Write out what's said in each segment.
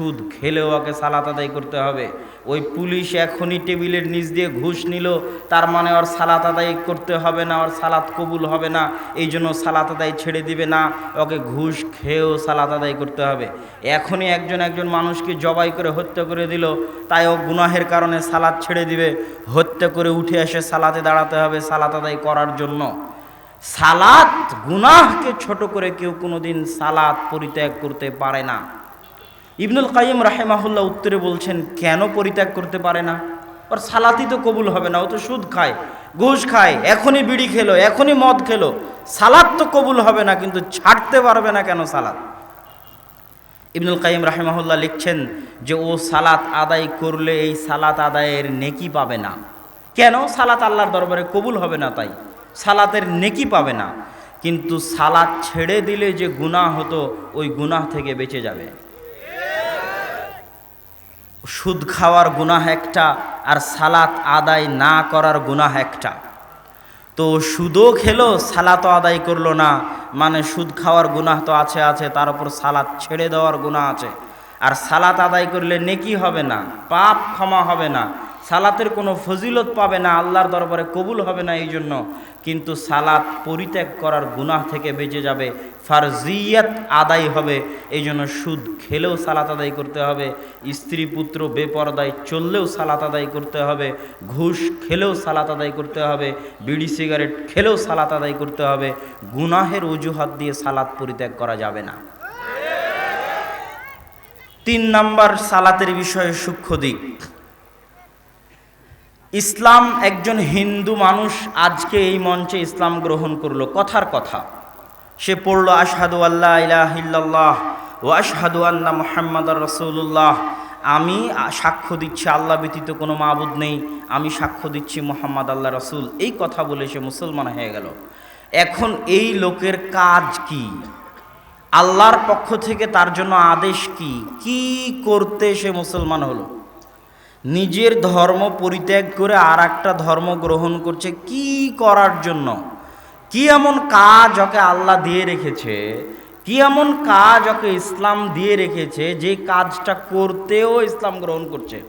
সুদ খেলেও ওকে সালাত আদায় করতে হবে। ওই পুলিশ এখনই টেবিলের নিচ দিয়ে ঘুষ নিল, তার মানে ওর সালাত আদায় করতে হবে না, ওর সালাত কবুল হবে না, এই জন্য সালাত আদায় ছেড়ে দিবে না, ওকে ঘুষ খেয়েও সালাত আদায় করতে হবে। এখনই একজন একজন মানুষকে জবাই করে হত্যা করে দিল, তাই ও গুনাহের কারণে সালাত ছেড়ে দিবে। হত্যা করে উঠে এসে সালাতে দাঁড়াতে হবে সালাত আদায় করার জন্য। সালাত গুনাহকে ছোট করে কেউ কোনোদিন সালাত পরিত্যাগ করতে পারে না। ইবনুল কাইম রাহেমাহুল্লাহ উত্তরে বলছেন, কেন পরিত্যাগ করতে পারে না? ওর সালাতই তো কবুল হবে না, ও তো সুদ খায়, ঘুষ খায়, এখনই বিড়ি খেলো, এখনই মদ খেলো। সালাদ তো কবুল হবে না, কিন্তু ছাড়তে পারবে না কেন সালাদ ইবনুল কাইম রাহেমাহুল্লাহ লিখছেন যে, ও সালাত আদায় করলে এই সালাত আদায়ের নেকি পাবে না। কেন? সালাত আল্লাহর দরবারে কবুল হবে না তাই। সালাতের নেকি পাবে না। কিন্তু সালাত ছেড়ে দিলে যে গুনাহ হতো, ওই গুনাহ থেকে বেঁচে যাবে। সুদ খাওয়ার গুনাহ একটা আর সালাত আদায় না করার গুনাহ একটা। তো সুদও খেলো, সালাতও আদায় করল না। মানে সুদ খাওয়ার গুনাহ তো আছে আছে, তার উপর সালাত ছেড়ে দেওয়ার গুনাহ আছে। আর সালাত আদায় করলে নেকি হবে না, পাপ ক্ষমা হবে না। সালাতের কোনো ফজিলত পাবে না, আল্লাহর দরবারে কবুল হবে না এই জন্য। কিন্তু সালাত পরিত্যাগ করার গুনাহ থেকে বেঁচে যাবে, ফারজিয়াত আদায় হবে, এই জন্য সুদ খেলেও সালাত আদায় করতে হবে, স্ত্রী পুত্র বেপরদায় চললেও সালাত আদায় করতে হবে, ঘুষ খেলেও সালাত আদায় করতে হবে, বিড়ি সিগারেট খেলেও সালাত আদায় করতে হবে, গুনাহের অজুহাত দিয়ে সালাত পরিত্যাগ করা যাবে না। তিন নাম্বার সালাতের বিষয়ে সূক্ষ্ম দিক। ইসলাম একজন হিন্দু মানুষ আজকে এই মঞ্চে ইসলাম গ্রহণ করল। কথার কথা। সে পড়ল, আশহাদু আল্লাহ ইলাহিল্লাহ ও আশহাদু আন্না মোহাম্মদ রসুল্লাহ আমি সাক্ষ্য দিচ্ছি, আল্লাহ ব্যতীত কোনো মাবুদ নেই। আমি সাক্ষ্য দিচ্ছি মোহাম্মদ আল্লাহ রসুল। এই কথা বলে সে মুসলমান হয়ে গেল। এখন এই লোকের কাজ কি? আল্লাহর পক্ষ থেকে তার জন্য আদেশ কি? কি করতে সে মুসলমান হলো? নিজের ধর্ম পরিত্যাগ করে আর একটা ধর্ম গ্রহণ করছে, কি করার জন্য? কি এমন কাজ ওকে আল্লাহ দিয়ে রেখেছে? কি এমন কাজ ওকে ইসলাম দিয়ে রেখেছে যে কাজটা করতেও ইসলাম গ্রহণ করছে?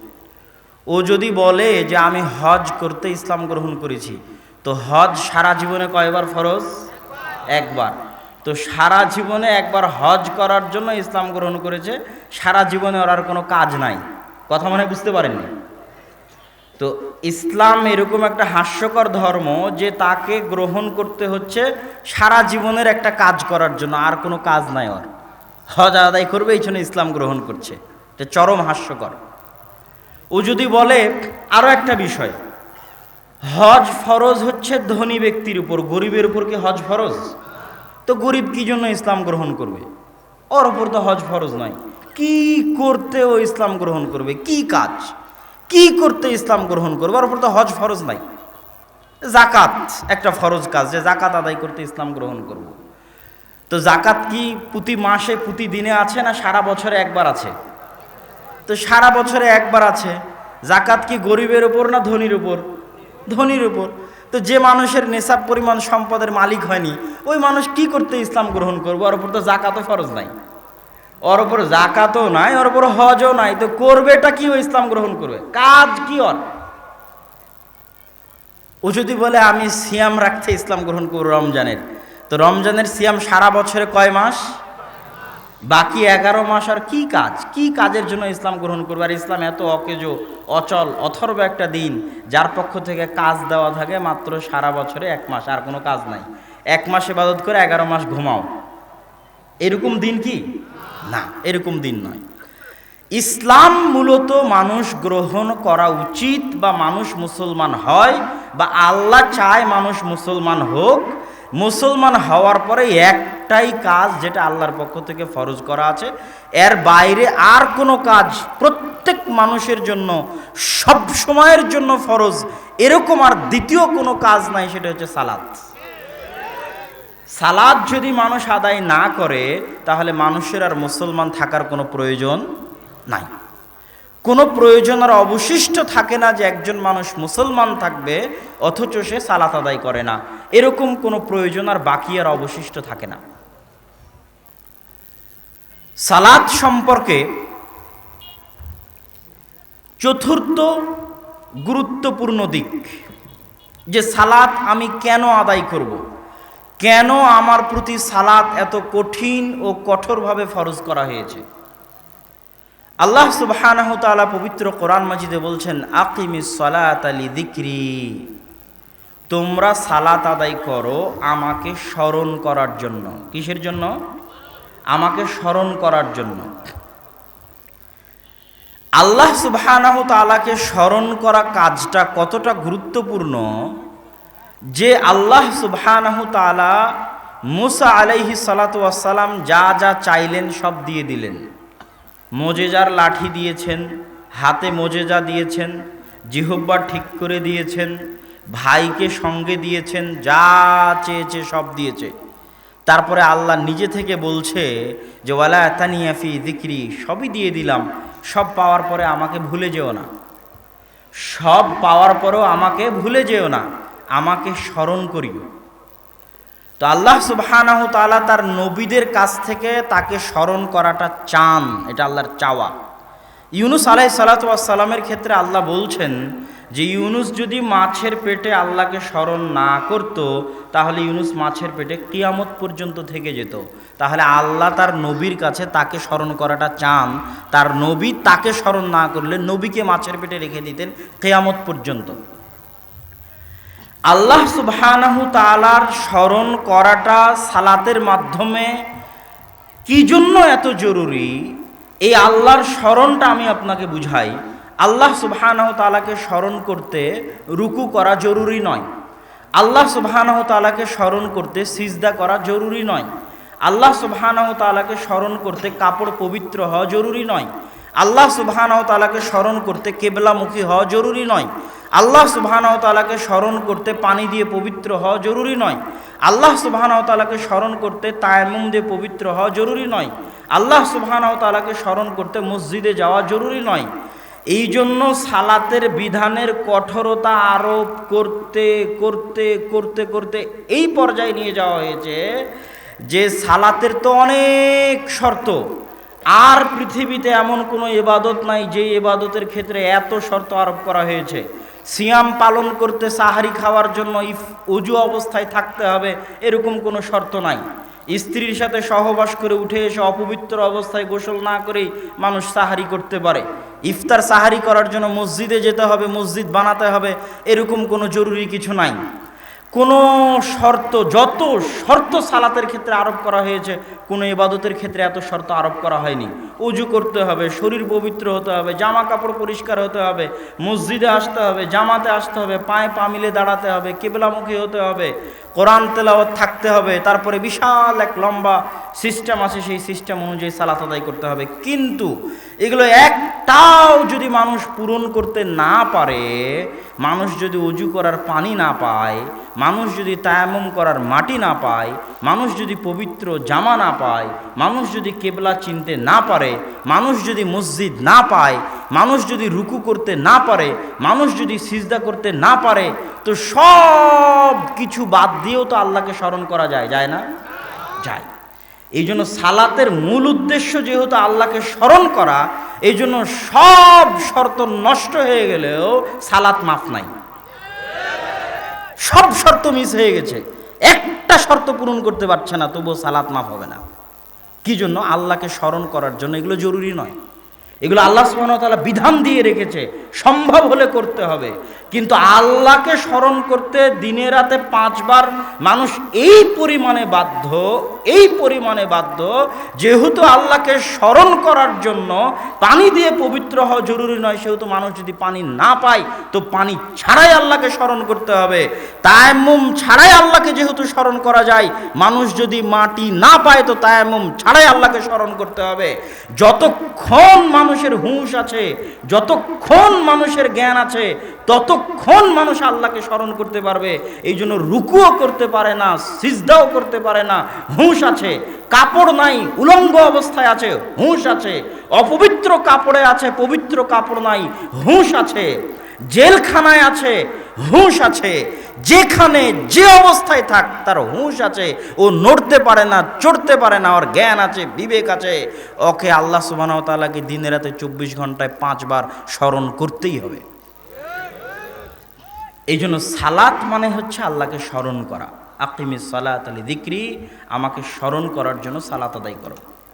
ও যদি বলে যে আমি হজ করতে ইসলাম গ্রহণ করেছি, তো হজ সারা জীবনে কয়বার ফরজ? একবার। তো সারা জীবনে একবার হজ করার জন্য ইসলাম গ্রহণ করেছে, সারা জীবনে ওর আর কোনো কাজ নাই। কথা মনে বুঝতে পারেননি। তো ইসলাম এরকম একটা হাস্যকর ধর্ম যে তাকে গ্রহণ করতে হচ্ছে সারা জীবনের একটা কাজ করার জন্য, আর কোনো কাজ নাই ওর। হজ আদায় করবে, এই জন্য ইসলাম গ্রহণ করছে। এটা চরম হাস্যকর। ও যদি বলে আরও একটা বিষয়, হজ ফরজ হচ্ছে ধনী ব্যক্তির উপর, গরিবের উপর কি হজ ফরজ? তো গরিব কি জন্য ইসলাম গ্রহণ করবে? ওর উপর তো হজ ফরজ নয় কি করতে ও ইসলাম গ্রহণ করবে? কি কাজ? কি করতে ইসলাম গ্রহণ করবে? ওর উপর তো হজ ফরজ নাই। জাকাত একটা ফরজ কাজ, যে জাকাত আদায় করতে ইসলাম গ্রহণ করব। তো জাকাত কি প্রতি মাসে, প্রতি দিনে আছে না সারা বছরে একবার আছে? তো সারা বছরে একবার আছে। জাকাত কি গরিবের উপর না ধনির উপর? ধনির উপর। তো যে মানুষের নেশাব পরিমাণ সম্পদের মালিক হয়নি, ওই মানুষ কি করতে ইসলাম গ্রহণ করব? ওর উপর তো জাকাতও ফরজ নাই। ওর উপর জাকাতও নাই, ওর উপর হজও নাই। তো করবেটা কি ও ইসলাম গ্রহণ করবে? কাজ কি ওর? ও যদি বলে, আমি সিয়াম রাখতে ইসলাম গ্রহণ করব রমজানের। তো রমজানের সিয়াম সারা বছরে কয় মাস? বাকি এগারো মাস আর কি কাজ? কি কাজের জন্য ইসলাম গ্রহণ করবে? আর ইসলাম এত অকেজো, অচল, অথর্ব একটা দিন, যার পক্ষ থেকে কাজ দেওয়া থাকে মাত্র সারা বছরে এক মাস, আর কোনো কাজ নাই। এক মাস ইবাদত করে এগারো মাস ঘুমাও। এরকম দিন কি? না, এরকম দিন নয়। ইসলাম মূলত মানুষ গ্রহণ করা উচিত বা মানুষ মুসলমান হয় বা আল্লাহ চায় মানুষ মুসলমান হোক, মুসলমান হওয়ার পরে একটাই কাজ যেটা আল্লাহর পক্ষ থেকে ফরজ করা আছে, এর বাইরে আর কোনো কাজ প্রত্যেক মানুষের জন্য, সব সময়ের জন্য ফরজ, এরকম আর দ্বিতীয় কোনো কাজ নাই, সেটা হচ্ছে সালাত। সালাদ যদি মানুষ আদায় না করে, তাহলে মানুষের আর মুসলমান থাকার কোনো প্রয়োজন নাই। কোনো প্রয়োজন আর অবশিষ্ট থাকে না যে একজন মানুষ মুসলমান থাকবে, অথচ সে সালাত আদায় করে না। এরকম কোনো প্রয়োজন আর বাকি আর অবশিষ্ট থাকে না। সালাদ সম্পর্কে চতুর্থ গুরুত্বপূর্ণ দিক, যে সালাত আমি কেন আদায় করব। কেন আমার প্রতি সালাত এত কঠিন ও কঠোরভাবে ফরজ করা হয়েছে? আল্লাহ সুবহানাহু তাআলা পবিত্র কোরআন মাজিদে বলছেন, আকিমিস সালাত আলি দিক্রি তোমরা সালাত আদায় করো আমাকে স্মরণ করার জন্য। কিসের জন্য? আমাকে স্মরণ করার জন্য। আল্লাহ সুবহানাহু তাআলাকে স্মরণ করা কাজটা কতটা গুরুত্বপূর্ণ? যে আল্লাহ সুবহানাহু তাআলা মুসা আলাইহি সালাতু ওয়াসসালাম যা যা চাইলেন সব দিয়ে দিলেন। মোজেজার লাঠি দিয়েছেন, হাতে মোজেজা দিয়েছেন জিহব্বা ঠিক করে দিয়েছেন, ভাইকে সঙ্গে দিয়েছেন, যা চেয়েছে সব দিয়েছে। তারপরে আল্লাহ নিজে থেকে বলছে যে, ওয়ালা তানিয়াফি দিক্রি সবই দিয়ে দিলাম। সব পাওয়ার পরে আমাকে ভুলে যেও না। সব পাওয়ার পরেও আমাকে ভুলে যেও না। আমাকে স্মরণ করিও। তো আল্লাহ সুবহানাহু তাআলা তার নবীদের কাছ থেকে তাকে স্মরণ করাটা চান, এটা আল্লাহর চাওয়া। ইউনুস আলাই সালাতামের ক্ষেত্রে আল্লাহ বলছেন যে, ইউনুস যদি মাছের পেটে আল্লাহকে স্মরণ না করত, তাহলে ইউনুস মাছের পেটে কিয়ামত পর্যন্ত থেকে যেত। তাহলে আল্লাহ তার নবীর কাছে তাকে স্মরণ করাটা চান। তার নবী তাকে স্মরণ না করলে নবীকে মাছের পেটে রেখে দিতেন কেয়ামত পর্যন্ত। আল্লাহ সুবহানাহু তালার স্মরণ করাটা সালাতের মাধ্যমে কি জন্য এত জরুরি? এই আল্লাহর স্মরণটা আমি আপনাকে বুঝাই। আল্লাহ সুবহানাহু তালাকে স্মরণ করতে রুকু করা জরুরি নয়। আল্লাহ সুবহানাহু তালাকে স্মরণ করতে সিজদা করা জরুরি নয়। আল্লাহ সুবহানাহু তালাকে স্মরণ করতে কাপড় পবিত্র হওয়া জরুরি নয়। আল্লাহ সুবহানাহু তালাকে স্মরণ করতে কেবলামুখী হওয়া জরুরি নয়। আল্লাহ সুবহানাহু তালাকে স্মরণ করতে পানি দিয়ে পবিত্র হওয়া জরুরি নয়। আল্লাহ সুবহানাহু তালাকে স্মরণ করতে তায়ামুম দিয়ে পবিত্র হওয়া জরুরি নয়। আল্লাহ সুবহানাহু তালাকে স্মরণ করতে মসজিদে যাওয়া জরুরি নয়। এই জন্য সালাতের বিধানের কঠোরতা আরোপ করতে করতে করতে করতে এই পর্যায়ে নিয়ে যাওয়া হয়েছে যে সালাতের তো অনেক শর্ত। আর পৃথিবীতে এমন কোনো এবাদত নাই যে এবাদতের ক্ষেত্রে এত শর্ত আরোপ করা হয়েছে। সিয়াম পালন করতে সাহারি খাওয়ার জন্য ইফ উজু অবস্থায় থাকতে হবে, এরকম কোনো শর্ত নাই। স্ত্রীর সাথে সহবাস করে উঠে এসে অপবিত্র অবস্থায় গোসল না করেই মানুষ সাহারি করতে পারে। ইফতার সাহারি করার জন্য মসজিদে যেতে হবে, মসজিদ বানাতে হবে, এরকম কোনো জরুরি কিছু নাই। কোনো শর্ত, যত শর্ত সালাতের ক্ষেত্রে আরোপ করা হয়েছে, কোনো ইবাদতের ক্ষেত্রে এত শর্ত আরোপ করা হয়নি। উজু করতে হবে, শরীর পবিত্র হতে হবে জামা কাপড় পরিষ্কার হতে হবে, মসজিদে আসতে হবে, জামাতে আসতে হবে, পায়ে পা মিলে দাঁড়াতে হবে, কেবলামুখী হতে হবে, কোরআন তেলাওয়াত থাকতে হবে, তারপরে বিশাল এক লম্বা সিস্টেম আছে, সেই সিস্টেম অনুযায়ী সালাত আদায় করতে হবে। কিন্তু এগুলো একটাও যদি মানুষ পূরণ করতে না পারে, মানুষ যদি উজু করার পানি না পায়, মানুষ যদি তায়ামুম করার মাটি না পায়, মানুষ যদি পবিত্র জামা না পায়, মানুষ যদি কেবলা চিনতে না পারে মানুষ যদি মসজিদ না পায়, মানুষ যদি রুকু করতে না পারে, মানুষ যদি সিজদা করতে না পারে, তো সব কিছু বাদ দিয়েও তো আল্লাহকে স্মরণ করা যায় যায় না? যায়। এই জন্য সালাতের মূল উদ্দেশ্য যেহেতু আল্লাহকে স্মরণ করা, এই জন্য সব শর্ত নষ্ট হয়ে গেলেও সালাত মাফ নাই। সব শর্ত মিস হয়ে গেছে। একটা শর্ত পূরণ করতে পারছে না, তবুও সালাত মাফ হবে না। কি জন্য? আল্লাহকে স্মরণ করার জন্য। এগুলো জরুরি নয়। এগুলো আল্লাহ সুবাহতালা বিধান দিয়ে রেখেছে। সম্ভব হলে করতে হবে। কিন্তু আল্লাহকে স্মরণ করতে দিনে রাতে পাঁচবার মানুষ এই পরিমাণে বাধ্য, এই পরিমাণে বাধ্য, যেহেতু আল্লাহকে স্মরণ করার জন্য পানি দিয়ে পবিত্র হওয়া জরুরি নয়, সেহেতু মানুষ যদি পানি না পায়, তো পানি ছাড়াই আল্লাহকে স্মরণ করতে হবে। তায়াম্মুম ছাড়াই আল্লাহকে যেহেতু স্মরণ করা যায়, মানুষ যদি মাটি না পায়, তো তায়াম্মুম ছাড়াই আল্লাহকে স্মরণ করতে হবে। যতক্ষণ মানুষের হুঁশ আছে, যতক্ষণ মানুষের জ্ঞান আছে, ততক্ষণ মানুষ আল্লাহকে স্মরণ করতে পারবে। এই জন্য রুকুও করতে পারে না, সিজদাও করতে পারে না। হুঁশ আছে, কাপড় নাই, উলঙ্গ অবস্থায় আছে, হুঁশ আছে। অপবিত্র কাপড়ে আছে, পবিত্র কাপড় নাই, হুঁশ আছে। জেলখানায় আছে, হুঁশ আছে। যেখানে যে অবস্থায় থাক, তার হুঁশ আছে। ও নড়তে পারে না, চড়তে পারে না, ওর জ্ঞান আছে, বিবেক আছে। ওকে আল্লাহ সুবাহ তালাকে দিনে রাতে চব্বিশ ঘন্টায় পাঁচবার স্মরণ করতেই হবে। এই জন্য সালাত মানে হচ্ছে আল্লাহকে স্মরণ করা। আকিমি সালাত আলী দিক্রি আমাকে স্মরণ করার জন্য সালাত আদায় করো।